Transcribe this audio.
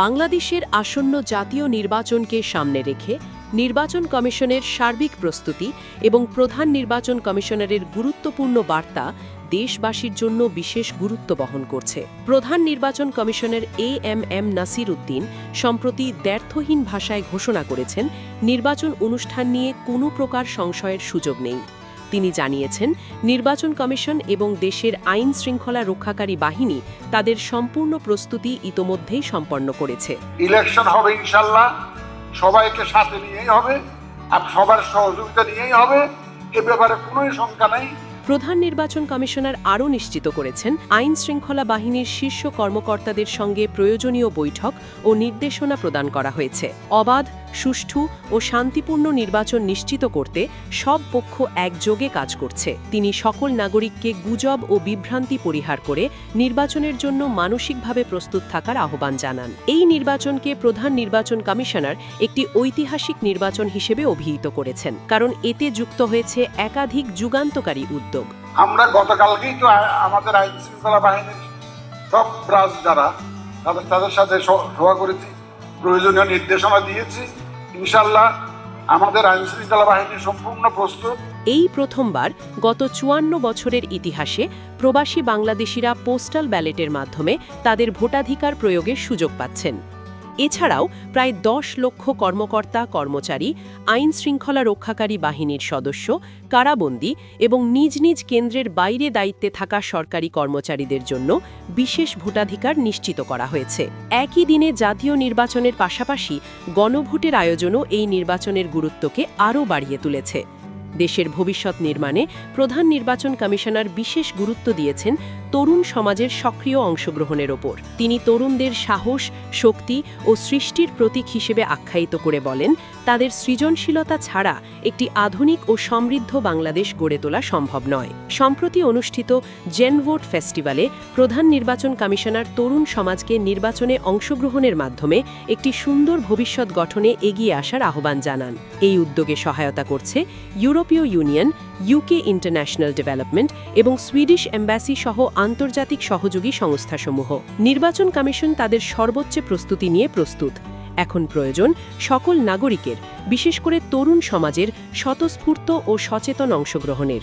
বাংলাদেশের আসন্ন জাতীয় নির্বাচনকে সামনে রেখে নির্বাচন কমিশনের সার্বিক প্রস্তুতি এবং প্রধান নির্বাচন কমিশনারের গুরুত্বপূর্ণ বার্তা দেশবাসীর জন্য বিশেষ গুরুত্ব বহন করছে। প্রধান নির্বাচন কমিশনের A M M Nasir Uddin সম্প্রতি দ্ব্যর্থহীন ভাষায় ঘোষণা করেছেন, নির্বাচন অনুষ্ঠান নিয়ে কোনো প্রকার সংশয়ের সুযোগ নেই। তিনি জানিয়েছেন নির্বাচন কমিশন এবং দেশের আইন শৃঙ্খলা রক্ষাকারী বাহিনী তাদের সম্পূর্ণ প্রস্তুতি ইতোমধ্যেই সম্পন্ন করেছে। ইলেকশন হবে ইনশাল্লাহ সবাইকে সাথে নিয়েই হবে আর সবার সহযোগিতা নিয়েই হবে এ ব্যাপারে কোনোই শঙ্কা নেই। প্রধান নির্বাচন কমিশনার আরও নিশ্চিত করেছেন আইন শৃঙ্খলা বাহিনীর শীর্ষ কর্মকর্তাদের সঙ্গে প্রয়োজনীয় বৈঠক ও নির্দেশনা প্রদান করা হয়েছে। অবাধ সুষ্ঠু ও শান্তিপূর্ণ নির্বাচন নিশ্চিত করতে সব পক্ষ একযোগে কাজ করছে। তিনি সকল নাগরিককে গুজব ও বিভ্রান্তি পরিহার করে নির্বাচনের জন্য মানসিকভাবে প্রস্তুত থাকার আহ্বান জানান। এই নির্বাচনকে প্রধান নির্বাচন কমিশনার একটি ঐতিহাসিক নির্বাচন হিসেবে অভিহিত করেছেন, কারণ এতে যুক্ত হয়েছে একাধিক যুগান্তকারী উদ্যোগ। আমরা গতকালকেই তো আমাদের আইন শৃঙ্খলা বাহিনীর সব ব্রাঞ্চ যারা, তাদের সাথে সভা করেছি। প্রয়োজনীয় নির্দেশনা দিয়েছি। ইনশাল্লাহ আমাদের আইন শৃঙ্খলা বাহিনী সম্পূর্ণ প্রস্তুত। এই প্রথমবার গত চুয়ান্ন বছরের ইতিহাসে প্রবাসী বাংলাদেশিরা পোস্টাল ব্যালেটের মাধ্যমে তাদের ভোটাধিকার প্রয়োগের সুযোগ পাচ্ছেন। এছাড়াও প্রায় দশ লক্ষ কর্মকর্তা, কর্মচারী, আইন শৃঙ্খলা রক্ষাকারী বাহিনীর সদস্য, কারাবন্দী এবং নিজ নিজ কেন্দ্রের বাইরে দায়িত্বে থাকা সরকারি কর্মচারীদের জন্য বিশেষ ভোটাধিকার নিশ্চিত করা হয়েছে। একই দিনে জাতীয় নির্বাচনের পাশাপাশি গণভোটের আয়োজনও এই নির্বাচনের গুরুত্বকে আরও বাড়িয়ে তুলেছে। দেশের ভবিষ্যৎ নির্মাণে প্রধান নির্বাচন কমিশনার বিশেষ গুরুত্ব দিয়েছেন তরুণ সমাজের সক্রিয় অংশগ্রহণের ওপর। তিনি তরুণদের সাহস, শক্তি ও সৃষ্টির প্রতীক হিসেবে আখ্যায়িত করে বলেন, তাদের সৃজনশীলতা ছাড়া একটি আধুনিক ও সমৃদ্ধ বাংলাদেশ গড়ে তোলা সম্ভব নয়। সম্প্রতি অনুষ্ঠিত জেনভোট ফেস্টিভ্যালে প্রধান নির্বাচন কমিশনার তরুণ সমাজকে নির্বাচনে অংশগ্রহণের মাধ্যমে একটি সুন্দর ভবিষ্যৎ গঠনে এগিয়ে আসার আহ্বান জানান। এই উদ্যোগে সহায়তা করছে ইউরোপীয় ইউনিয়ন, ইউকে ইন্টারন্যাশনাল ডেভেলপমেন্ট এবং সুইডিশ এম্বাসি সহ আন্তর্জাতিক সহযোগী সংস্থাসমূহ। নির্বাচন কমিশন তাদের সর্বোচ্চ প্রস্তুতি নিয়ে প্রস্তুত। এখন প্রয়োজন সকল নাগরিকের, বিশেষ করে তরুণ সমাজের, স্বতঃস্ফূর্ত ও সচেতন অংশগ্রহণের।